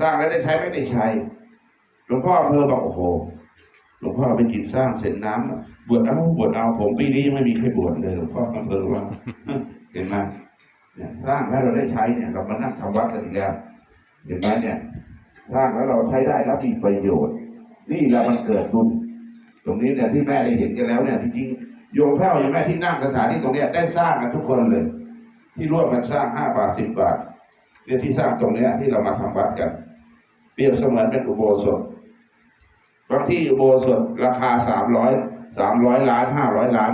สร้างแล้วได้ใช้ไม่ได้ใช้หลวงพ่ออำเภอบอกโอ้โหหลวงพ่อเป็นจิตสร้างเสร็จน้ำบวชเอาบวชเอาผมปีนี้ยังไม่มีใครบวชเลยหลวงพ่ออำเภอว่าเห็นไหมเนี่ยสร้างแล้วเราได้ใช้เนี่ย เรามานั่งทำวัดกันอีกแล้วเห็นไหมเนี่ยสร้างแล้วเราใช้ได้แล้วมีประโยชน์ นี่แหละมันเกิดบุญตรงนี้เนี่ยที่แม่ได้เห็นกันแล้วเนี่ยจริงโยมแพ้วโยมแม่ที่นั่งสถานที่ตรงเนี้ยได้สร้างกันทุกคนเลย ที่ร่วมกันสร้างห้าบาทสิบบาทเนี่ยที่สร้างตรงเนี้ยที่เรามาทำวัดกัน เปรียบเสมือนเป็นอุโบสถบางที่อุโบสถราคาสามร้อยสามร้อยล้านห้าร้อยล้าน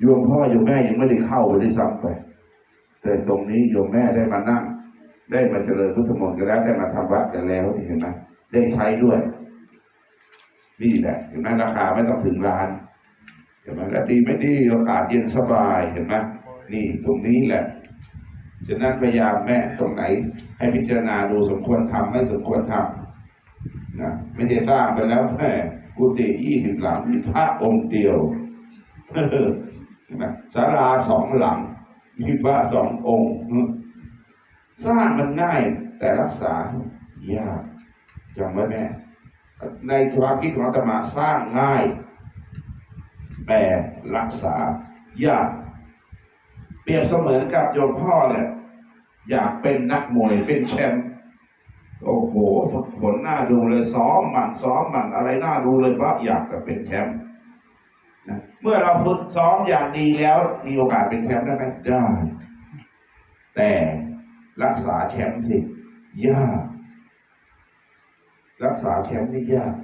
โยมพ่อโยมแม่ยังไม่ได้เข้าไปด้ซ้ำไปแต่ตรงนี้โยมแม่ได้มานั่ง ได้มาเจริญพุทธมนต์กันแล้วได้มาทำวัดกันแล้วเห็นไหมได้ใช้ด้วยนี่แหละเห็นไหมราคาไม่ต้องถึงล้านเห็นไหมและดีไม่ดีโอกาสเย็นสบายเห็นไหมนี่ตรงนี้แหละฉะนั้นพยายามแม่ตรงไหน ให้พิจารณาดูสมควรทำไม่สมควรทำนะไม่ได้สร้างไปแล้วแค่กุฏิยี่สิบหลังมีพระองค์เดียวนไหมศาลาสองหลังมีพระสององค์ สร้างมันง่ายแต่รักษายากจำไว้แม่ ในความคิดของอาตมาสร้างง่าย แต่รักษายากเปรียบเสมือนกับโยมพ่อเนี่ย อยากเป็นนักมวยเป็นแชมป์โอ้โหผลน่าดูเลยซ้อมหมันซ้อมหมันอะไรหน่าดูเลยเพราอยากจะเป็นแชมป์นะเมื่อเราฝึกซ้อมอย่างดีแล้วมีโอกาสเป็นแชมป์ได้ไหมได้ แต่รักษาแชมป์สิยาก รักษาแชมป์นี่ยาก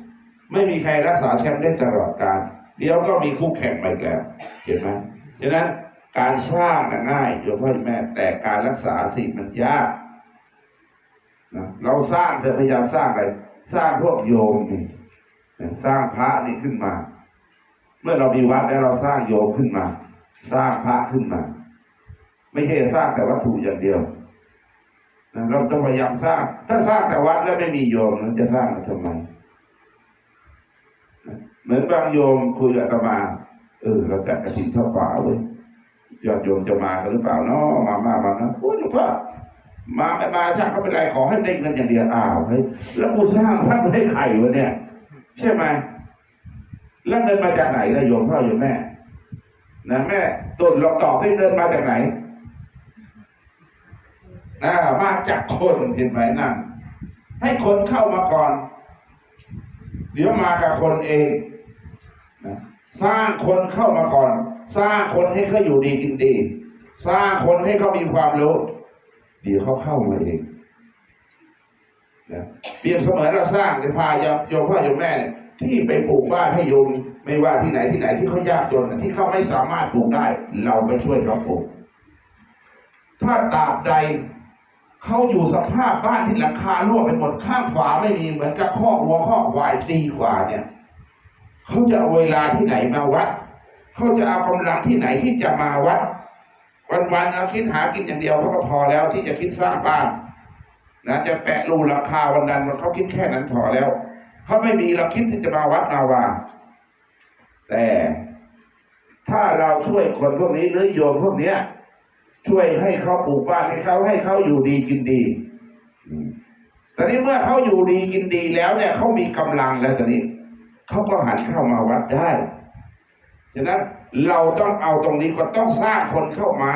ไม่มีใครรักษาแชมป์ได้ตลอดการเดี๋ยวก็มีคู่แข่งมาอีกแล้วเห็นไหมฉะนั้น การสร้างน่ะง่ายโยมพ่อแม่ แต่การรักษาสิ่งมันยากนะเราสร้างเธอพยายามสร้างอะไรสร้างพวกโยมนี่สร้างพระนี่ขึ้นมา เมื่อเรามีวัดแล้วเราสร้างโยมขึ้นมา สร้างพระขึ้นมา ไม่ใช่สร้างแต่วัตถุอย่างเดียวนะเราต้องพยายามสร้าง ถ้าสร้างแต่วัดแล้วไม่มีโยมนั้นจะสร้างมาทำไมเหมือนบางโยมคุยกับอาตมา เออ เราจัดกระถิ่นเท่าป่าเว้ย ยอดโยมจะมาหรือเปล่าเนาะมามามานะโอ้ยหลวงพ่อมาไม่มาช่างเขาเป็นไรขอให้ได้เงินอย่างเดียวอ้าวเฮ้ยแล้วกูสร้างพระไม่ได้ไข่วะเนี่ย ใช่ไหมแล้วเงินมาจากไหนล่ะโยมพ่อโยมแม่นะแม่ต้นลองตอบให้เงินมาจากไหนอ่ามาจากคนเห็นไหมนั่นให้คนเข้ามาก่อน เดี๋ยวมากับคนเองนะสร้างคนเข้ามาก่อน สร้างคนให้เขาอยู่ดีกินดี สร้างคนให้เขามีความรู้เดี๋ยวเขาเข้ามาเองนะเปรียบเสมือนเราสร้างจะพาโยมพ่อโยมแม่เนี่ยที่ไปปลูกบ้านให้โยมไม่ว่าที่ไหนที่ไหนที่เขายากจนที่เขาไม่สามารถปลูกได้ เราไปช่วยเขาปลูกถ้าตราบใดเขาอยู่สภาพบ้านที่หลังคารั่วไปหมดข้างฝาไม่มีเหมือนกับข้อวัวข้อควายดีกว่าเนี่ยเขาจะเอาเวลาที่ไหนมาวัด เขาจะเอากำลังที่ไหนที่จะมาวัด วันๆเอาคิดหากินอย่างเดียวเขาก็พอแล้วที่จะคิดสร้างบ้านนะจะแปะรูหลังคาวันนั้นมันเขาคิดแค่นั้นพอแล้วเขาไม่มีเราคิดที่จะมาวัดนาวา แต่ถ้าเราช่วยคนพวกนี้หรือโยมพวกเนี้ย ช่วยให้เขาปลูกบ้านให้เขาให้เขาอยู่ดีกินดีอืมตอนนี้เมื่อเขาอยู่ดีกินดีแล้วเนี่ยเขามีกำลังแล้วตอนนี้เขาก็หันเข้ามาวัดได้ ฉะนั้นเราต้องเอาตรงนี้ก็ต้องสร้างคนเข้ามา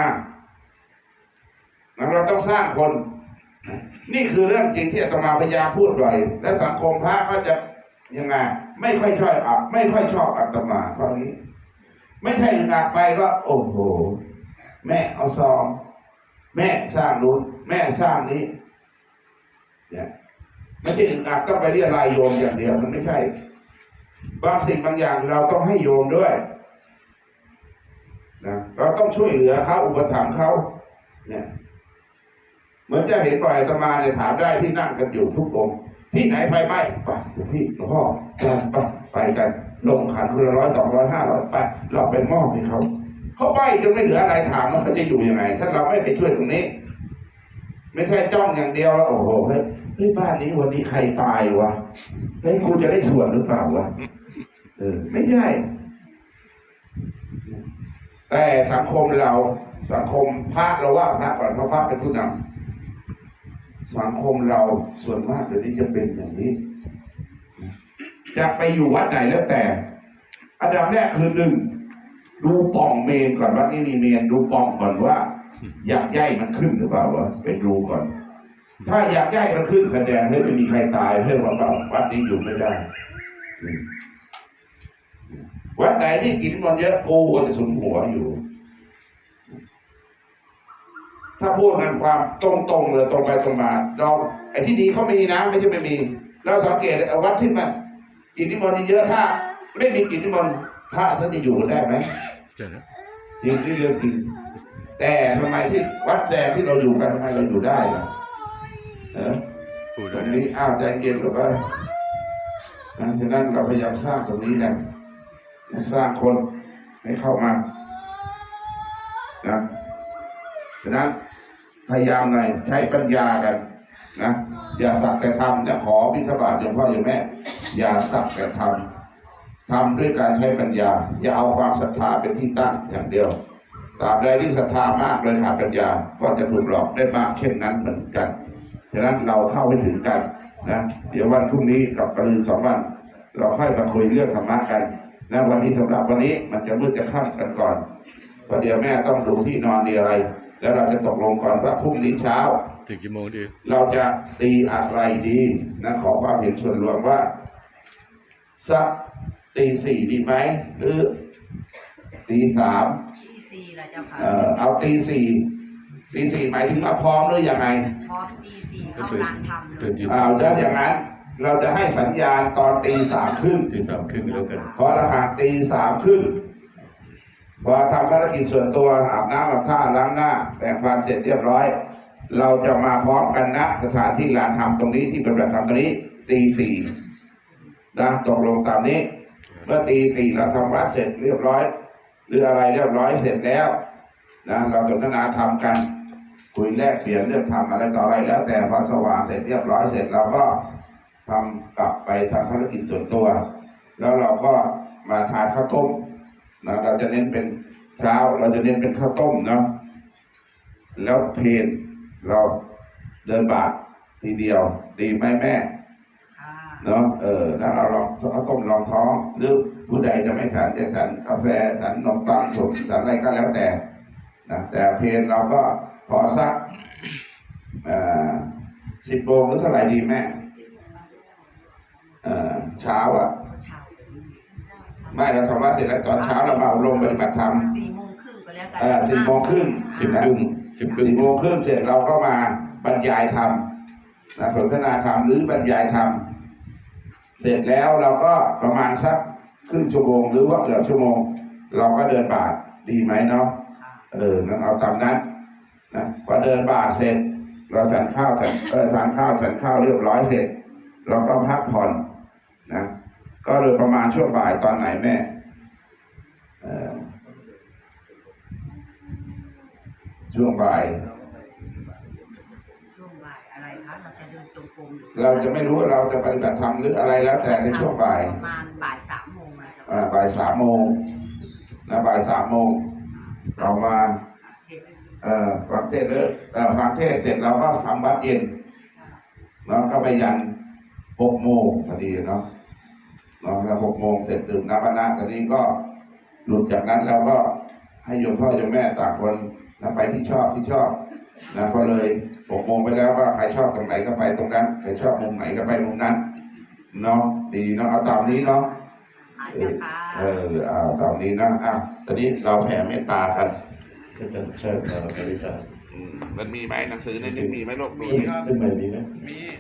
เราต้องสร้างคน นี่คือเรื่องจริงที่อาตมาพยายามพูดบ่อยและสังคมพระก็จะยังไงไม่ค่อยชอบอะไม่ค่อยชอบอาตมาตอนนี้ ไม่ใช่อึดอัดไปก็ โอ้โห แม่เอาซองแม่สร้างนู้นแม่สร้างนี้เนี่ยไม่ใช่อึดอัดต้องไปเรียรายโยมอย่างเดียวมันไม่ใช่บางสิ่งบางอย่างเราต้องให้โยมด้วย นะเราต้องช่วยเหลือเขาอุปถัมภ์เขาเนี่ยเหมือนจะเห็นบ่อยอาตมาเนี่ยถามได้ที่นั่งกันอยู่ทุกองค์ที่ไหนไฟไหม้ไปหลวงพี่หลวงพ่อไปไปกันลงขันคนละร้อยสองร้อยห้าร้อยไปเราเป็นมอบให้เขาเขาไปจนไม่เหลืออะไรถามว่าเขาจะอยู่ยังไง ถ้าเราไม่ไปช่วยตรงนี้ ไม่ใช่จ้องอย่างเดียวแล้วโอ้โหเฮ้ยเฮ้ยบ้านนี้วันนี้ใครตายวะเฮ้ยกูจะได้ส่วนหรือเปล่าวะเออไม่ใช่ แต่สังคมเราสังคมพระเราว่าพระก่อนเพราะพระเป็นผู้นำสสังคมเราส่วนมากเดี๋ยวนี้จะเป็นอย่างนี้ จะไปอยู่วัดไหนแล้วแต่ อันดับแรกคือหนึ่งดูป่องเมนก่อนวัดนี้มีเมนดูป่องก่อนว่า อยากย่ายมันขึ้นหรือเปล่าวะไปดูก่อน ถ้าอยากย่ายมันขึ้นแสดงให้ไม่มีใครตายเพื่อว่าเปล่าวัดนี้อยู่ไม่ได้ วัดไหนที่กินมันต์เยอะกูก็จะสุนหัวอยู่ ถ้าพูดกันความตรงๆเลยตรงไปตรงมาเราไอ้ที่ดีเขามีนะไม่ใช่ไม่มี เราสังเกตเอาวัดที่มันกินนิมนต์เยอะถ้า ไม่มีกินนิมนต์พระท่านจะอยู่ได้ไหมเจอแล้วจริงที่เรื่องจริงแต่ทำไมที่วัดแดงที่เราอยู่กันทำไมเราอยู่ได้ล่ะเออปูตแล้รวงเนี่ยนี้อ้าวใจเย็นกับว่านะฉะนั้นเราพยายามสร้างตรงนี้กัน สร้างคนให้เข้ามานะฉะนั้นพยายามหน่อยใช้ปัญญากันนะอย่าสักแต่ทำนะขอพิธบาตอย่างพ่ออย่างแม่ อย่าสักแต่ทำทำด้วยการใช้ปัญญา อย่าเอาความศรัทธาเป็นที่ตั้งอย่างเดียวตราบใดที่ศรัทธามากโดยขาดปัญญาก็จะถูกหลอกได้มากเช่นนั้นเหมือนกันฉะนั้นเราเข้าให้ถึงกันนะเดี๋ยววันพรุ่งนี้กับกระลือสองวันเราค่อยมาคุยเรื่องธรรมะกัน นะวันนี้สำหรับวันนี้มันจะมืดจะค่ำกันก่อนเพราะเดี๋ยวแม่ต้องดูที่นอนดีอะไร แล้วเราจะตกลงก่อนว่าพรุ่งนี้เช้าถึงกี่โมงดี เราจะตีอะไรดีนะขอความเห็นส่วนรวมว่าสักตีสี่ดีไหมหรือตีสามที่สี่ละเจ้าค่ะเอ่อเอาตีสี่ตีสี่หมายถึงมาพร้อมหรือยังไงพร้อมตีสี่เข้าร้านทำเลตื่นยที่อ้าสาวมถ้าอย่างนั้น เราจะให้สัญญาณตอนตีสามครึ่งที่สามครึ่งแล้วกันพอระหางตีสามครึ่งพอทำภารกิจส่วนตัวอาบน้ำอาบท่าล้างหน้าแปรงฟันเสร็จเรียบร้อย เราจะมาพร้อมกันนะสถานที่ลานธรรมตรงนี้ที่เป็นแบบธรรมตรงนี้ตีสี่นะตกลงตามนี้เมื่อตีสี่เราทำวัดเสร็จเรียบร้อย หรืออะไรเรียบร้อยเสร็จแล้วนะเราสนทนาธรรมกันคุยแลกเปลี่ยนเรื่องทำอะไรต่ออะไรแล้ว แต่พอสว่างเสร็จเรียบร้อยเสร็จเราก็ ทำกลับไปทำภารกิจส่วนตัว แล้วเราก็มาทานข้าวต้มนะเราจะเน้นเป็นเช้าเราจะเน้นเป็นข้าวต้มเนาะแล้วเพลนเราเดินบาททีเดียวดีไหมแม่ค่ะเนาะเออแล้วเราลองข้าวต้มรองท้องหรือผู้ใดจะไม่ฉันจะฉันกาแฟฉันนมปังถูกฉันอะไรก็แล้วแต่นะแต่เพลนเราก็ขอสักสิบโมงหรือเท่าไหร่ดีแม่ เออเช้าอะเช้าไม่เราทำวัดเสร็จแล้วตอนเช้าเรามาอบรมปฏิบัติธรรมสี่โมงครึ่งก็แล้วกัเออสี่โมงครึ่งสิบครึ่งสิบครึ่งสี่โมงครึ่งเสร็จเราก็มาบรรยายธรรมนะสนทนาธรรมหรือบรรยายธรรมเสร็จแล้วเราก็ประมาณสักครึ่งชั่วโมงหรือว่าเกือบชั่วโมง เราก็เดินบาทดีไหมเนาะค่ะเออนั่นเอาตามนั้นนะพอเดินบาทเสร็จ เราฉันข้าวฉันเออทานข้าวฉันข้าวเรียบร้อยเสร็จ เราก็พักผ่อนนะ ก็โดยประมาณช่วงบ่ายตอนไหนแม่เออช่วงบ่าย ช่วงบ่ายอะไรคะเราจะเดินจงกรมอยู่เราจะไม่รู้ว่าเราจะปฏิบัติธรรมหรืออะไรแล้วแต่ในช่วงบ่ายประมาณบ่ายสามโมงนะเจ้าอ่าบ่ายสามโมงนะบ่ายสามโมงเรามาเด็กเอ่อฟังเทศน์เลิกเอ่อฟังเทศน์เสร็จเราก็ทำวัดเย็นแล้วก็ไปยัน หกโมงพอดีเนาะเนาะแล้วหกโมงเสร็จดื่มน้ำปานะตอนนี้ก็หลุดจากนั้นแล้วก็ให้โยมพ่อโยมแม่ต่างคนนะไปที่ชอบที่ชอบนะก็เลยหกโมงไปแล้วก็ใครชอบตรงไหนก็ไปตรงนั้นใครชอบมุมไหนก็ไปมุมนั้นเนาะดีเนาะเอาตามนี้เนาะอาจจะค่ะเออเอาตามนี้นะอะตอนนี้เราแผ่เมตตากันก็จะใช่ครับบริการอืม มันมีไหมหนังสือในนี้มีไหมลูกขึ้นใหม่มีไหม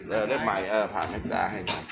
เออเล่มใหม่เออผ่านเมตตาให้หน่อย